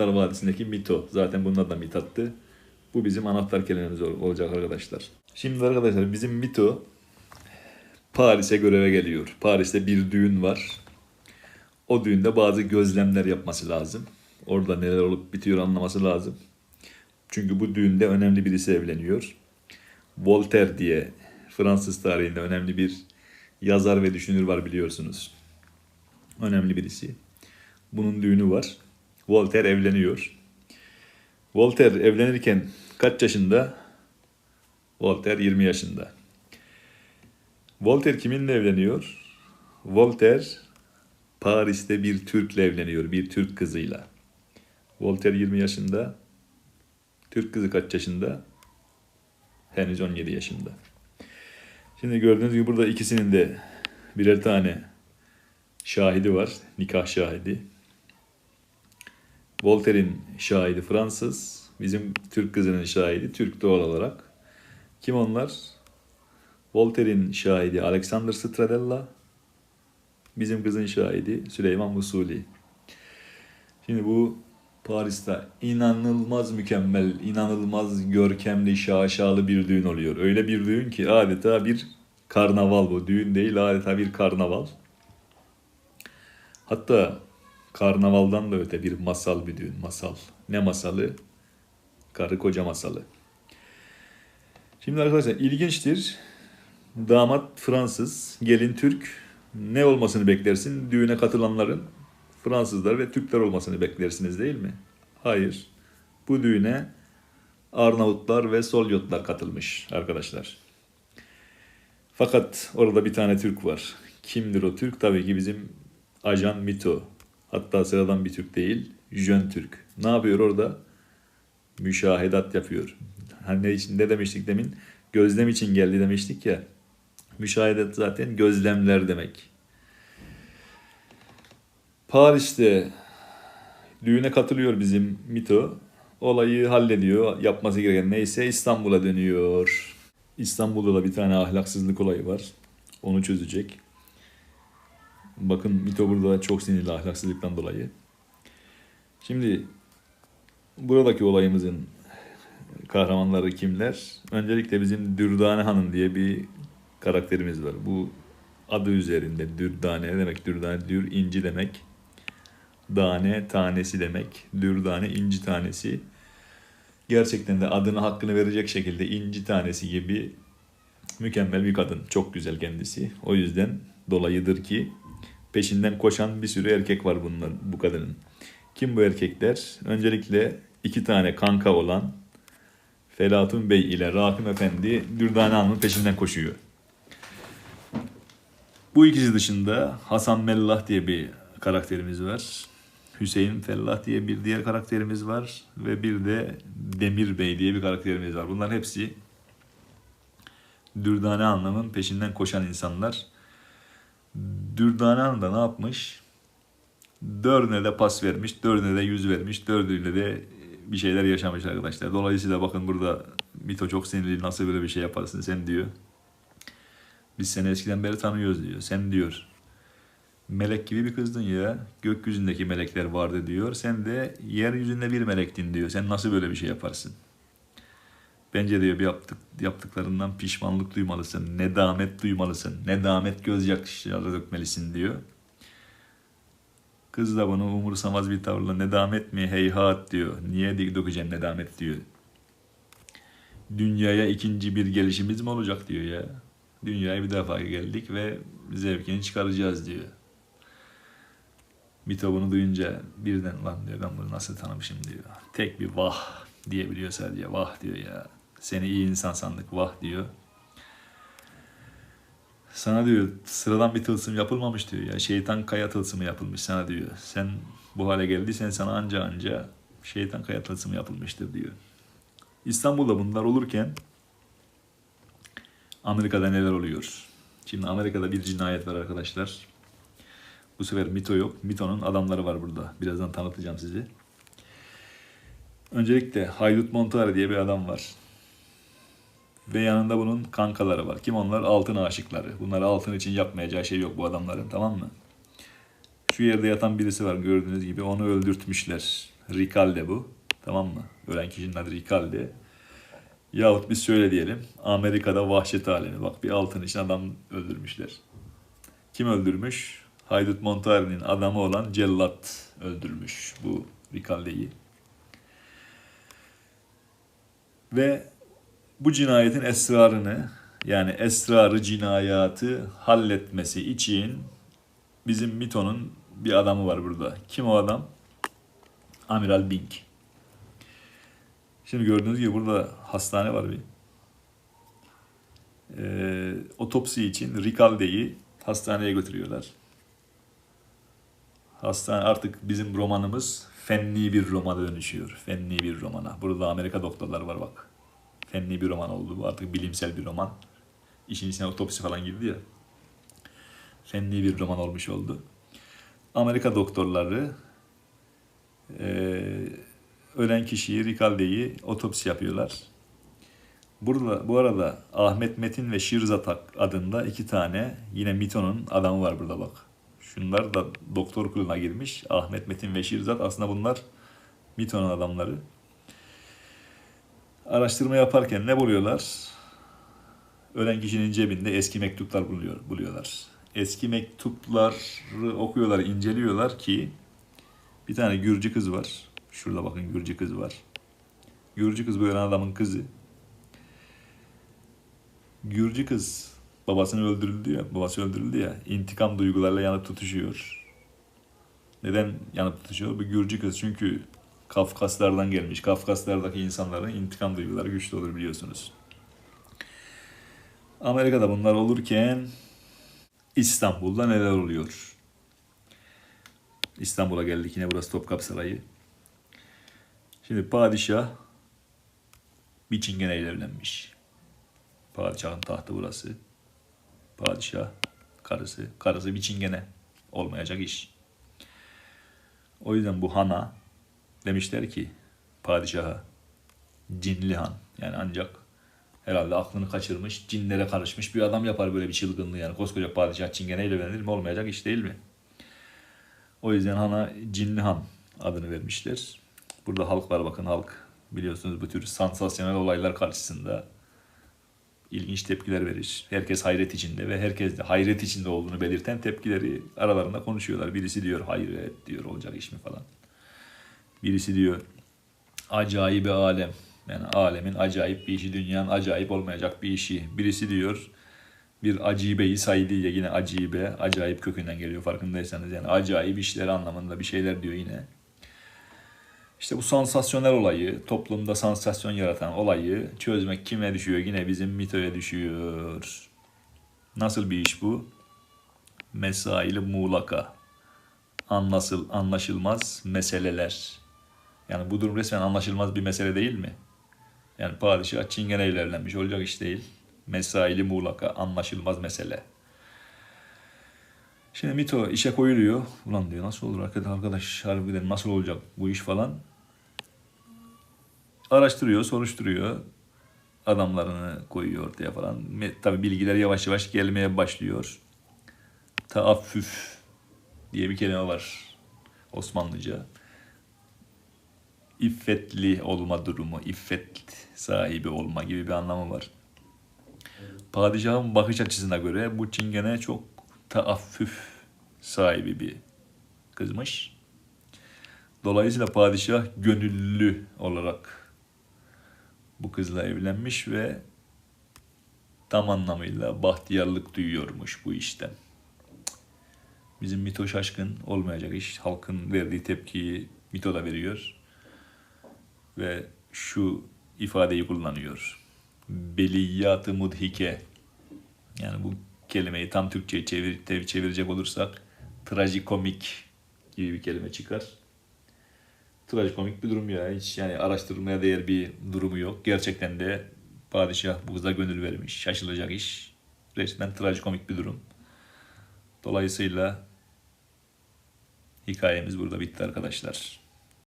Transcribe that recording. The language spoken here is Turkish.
Kurtlar Vadisi'ndeki mito. Zaten bunlar da mitattı. Bu bizim anahtar kelimemiz ol- olacak arkadaşlar. Şimdi arkadaşlar bizim mito Paris'e göreve geliyor. Paris'te bir düğün var. O düğünde bazı gözlemler yapması lazım. Orada neler olup bitiyor anlaması lazım. Çünkü bu düğünde önemli birisi evleniyor. Voltaire diye Fransız tarihinde önemli bir yazar ve düşünür var biliyorsunuz. Önemli birisi. Bunun düğünü var. Voltaire evleniyor. Voltaire evlenirken kaç yaşında? Voltaire 20 yaşında. Voltaire kiminle evleniyor? Voltaire Paris'te bir Türk'le evleniyor. Bir Türk kızıyla. Voltaire 20 yaşında. Türk kızı kaç yaşında? Henüz 17 yaşında. Şimdi gördüğünüz gibi burada ikisinin de birer tane şahidi var. Nikah şahidi. Voltaire'in şahidi Fransız. Bizim Türk kızının şahidi Türk doğal olarak. Kim onlar? Voltaire'in şahidi Alexander Stradella. Bizim kızın şahidi Süleyman Musuli. Şimdi bu Paris'te inanılmaz mükemmel, inanılmaz görkemli, şaşalı bir düğün oluyor. Öyle bir düğün ki adeta bir karnaval bu. Düğün değil adeta bir karnaval. Hatta karnavaldan da öte bir masal bir düğün. Masal. Ne masalı? Karı koca masalı. Şimdi arkadaşlar ilginçtir. Damat Fransız, gelin Türk. Ne olmasını beklersin? Düğüne katılanların Fransızlar ve Türkler olmasını beklersiniz değil mi? Hayır. Bu düğüne Arnavutlar ve Solyotlar katılmış arkadaşlar. Fakat orada bir tane Türk var. Kimdir o Türk? Tabii ki bizim ajan Mito. Hatta sıradan bir Türk değil, Jön Türk. Ne yapıyor orada? Müşahedat yapıyor. Hani ne, için, ne demiştik demin? Gözlem için geldi demiştik ya. Müşahedet zaten gözlemler demek. Paris'te düğüne katılıyor bizim Mito. Olayı hallediyor. Yapması gereken neyse İstanbul'a dönüyor. İstanbul'da da bir tane ahlaksızlık olayı var. Onu çözecek. Bakın Mito burada çok sinirli ahlaksızlıktan dolayı. Şimdi buradaki olayımızın kahramanları kimler? Öncelikle bizim Dürdane Hanım diye bir karakterimiz var. Bu adı üzerinde Dürdane ne demek? Dürdane dür inci demek. Dane tanesi demek. Dürdane inci tanesi. Gerçekten de adını hakkını verecek şekilde inci tanesi gibi mükemmel bir kadın. Çok güzel kendisi. O yüzden dolayıdır ki peşinden koşan bir sürü erkek var bunların, bu kadının. Kim bu erkekler? Öncelikle iki tane kanka olan Felatun Bey ile Rakim Efendi Dürdane Hanım'ın peşinden koşuyor. Bu ikisi dışında Hasan Mellah diye bir karakterimiz var. Hüseyin Fellah diye bir diğer karakterimiz var. Ve bir de Demir Bey diye bir karakterimiz var. Bunların hepsi Dürdane Hanım'ın peşinden koşan insanlar. Dürdane Hanım da ne yapmış? Dördüne de pas vermiş, dördüne de yüz vermiş, dördüyle de bir şeyler yaşamış arkadaşlar. Dolayısıyla bakın burada Mito çok sinirli nasıl böyle bir şey yaparsın sen diyor. Biz seni eskiden beri tanıyoruz diyor. Sen diyor melek gibi bir kızdın ya. Gökyüzündeki melekler vardı diyor. Sen de yeryüzünde bir melektin diyor. Sen nasıl böyle bir şey yaparsın? Bence diyor bir yaptık, yaptıklarından pişmanlık duymalısın. Nedamet duymalısın. Nedamet gözyaşları dökmelisin diyor. Kız da bunu umursamaz bir tavırla nedamet mi heyhat diyor. Niye dökeceğim nedamet diyor. Dünyaya ikinci bir gelişimiz mi olacak diyor ya. Dünyaya bir defa geldik ve zevkini çıkaracağız diyor. Mito bunu duyunca birden lan diyor ben bunu nasıl tanımışım diyor. Tek bir vah diyebiliyor sadece vah diyor ya. Seni iyi insan sandık vah diyor. Sana diyor sıradan bir tılsım yapılmamış diyor ya. Şeytan kaya tılsımı yapılmış sana diyor. Sen bu hale geldiysen sana anca anca şeytan kaya tılsımı yapılmıştır diyor. İstanbul'da bunlar olurken Amerika'da neler oluyor? Şimdi Amerika'da bir cinayet var arkadaşlar. Bu sefer Mito yok. Mito'nun adamları var burada. Birazdan tanıtacağım sizi. Öncelikle Haydut Montare diye bir adam var. Ve yanında bunun kankaları var. Kim onlar? Altın aşıkları. Bunlar altın için yapmayacağı şey yok bu adamların tamam mı? Şu yerde yatan birisi var gördüğünüz gibi onu öldürtmüşler. Ricalde bu. Tamam mı? Ölen kişinin adı Ricalde. Yahut biz şöyle diyelim. Amerika'da vahşet alemi. Bak bir altın için adam öldürmüşler. Kim öldürmüş? Haydut Montari'nin adamı olan Cellat öldürmüş bu Ricalde'yi. Ve bu cinayetin esrarını yani esrarı cinayatı halletmesi için bizim Mito'nun bir adamı var burada. Kim o adam? Amiral Bink. Şimdi gördüğünüz gibi burada hastane var bir. Ee, otopsi için Ricalde'yi hastaneye götürüyorlar. Hastane artık bizim romanımız fenni bir romana dönüşüyor. Fenni bir romana. Burada Amerika doktorları var bak. Fenni bir roman oldu bu. Artık bilimsel bir roman. İşin içine otopsi falan girdi ya. Fenni bir roman olmuş oldu. Amerika doktorları eee ölen kişiyi, Ricalde'yi otopsi yapıyorlar. Burada, bu arada Ahmet Metin ve Şirzatak adında iki tane yine Mito'nun adamı var burada bak. Şunlar da doktor kuluna girmiş. Ahmet Metin ve Şirzat aslında bunlar Mito'nun adamları. Araştırma yaparken ne buluyorlar? Ölen kişinin cebinde eski mektuplar buluyor, buluyorlar. Eski mektupları okuyorlar, inceliyorlar ki bir tane Gürcü kız var. Şurada bakın Gürcü kız var. Gürcü kız bu ölen adamın kızı. Gürcü kız babasını öldürüldü ya, babası öldürüldü ya. intikam duygularıyla yanıp tutuşuyor. Neden yanıp tutuşuyor? Bu Gürcü kız çünkü Kafkaslardan gelmiş. Kafkaslardaki insanların intikam duyguları güçlü olur biliyorsunuz. Amerika'da bunlar olurken İstanbul'da neler oluyor? İstanbul'a geldik yine burası Topkapı Sarayı. Şimdi padişah bir çingeneyle evlenmiş. Padişahın tahtı burası. Padişah, karısı, karısı bir çingene. Olmayacak iş. O yüzden bu hana demişler ki padişaha cinli han yani ancak herhalde aklını kaçırmış cinlere karışmış bir adam yapar böyle bir çılgınlığı yani koskoca padişah çingeneyle evlenir mi olmayacak iş değil mi? O yüzden hana cinli han adını vermişler. Burada halk var bakın halk biliyorsunuz bu tür sansasyonel olaylar karşısında ilginç tepkiler verir. Herkes hayret içinde ve herkes de hayret içinde olduğunu belirten tepkileri aralarında konuşuyorlar. Birisi diyor hayret diyor olacak iş mi falan. Birisi diyor acayip bir alem. Yani alemin acayip bir işi, dünyanın acayip olmayacak bir işi. Birisi diyor bir acibeyi saydiye yine acibe, acayip kökünden geliyor farkındaysanız. Yani acayip işler anlamında bir şeyler diyor yine. İşte bu sansasyonel olayı, toplumda sansasyon yaratan olayı çözmek kime düşüyor? Yine bizim mitoya düşüyor. Nasıl bir iş bu? Mesaili muğlaka. Anlasıl, anlaşılmaz meseleler. Yani bu durum resmen anlaşılmaz bir mesele değil mi? Yani padişah çingeneyle evlenmiş olacak iş değil. Mesaili muğlaka, anlaşılmaz mesele. Şimdi Mito işe koyuluyor. Ulan diyor nasıl olur arkadaş harbiden nasıl olacak bu iş falan. Araştırıyor, soruşturuyor. Adamlarını koyuyor ortaya falan. Tabi bilgiler yavaş yavaş gelmeye başlıyor. Taaffüf diye bir kelime var Osmanlıca. İffetli olma durumu, iffet sahibi olma gibi bir anlamı var. Padişahın bakış açısına göre bu çingene çok taaffüf sahibi bir kızmış. Dolayısıyla padişah gönüllü olarak bu kızla evlenmiş ve tam anlamıyla bahtiyarlık duyuyormuş bu işten. Bizim Mito şaşkın olmayacak iş. Halkın verdiği tepkiyi Mito da veriyor. Ve şu ifadeyi kullanıyor. Beliyat-ı mudhike. Yani bu kelimeyi tam Türkçe'ye çevir, çevirecek olursak trajikomik gibi bir kelime çıkar. Trajikomik bir durum ya. Hiç yani araştırmaya değer bir durumu yok. Gerçekten de padişah bu kıza gönül vermiş. Şaşılacak iş. Resmen trajikomik bir durum. Dolayısıyla hikayemiz burada bitti arkadaşlar.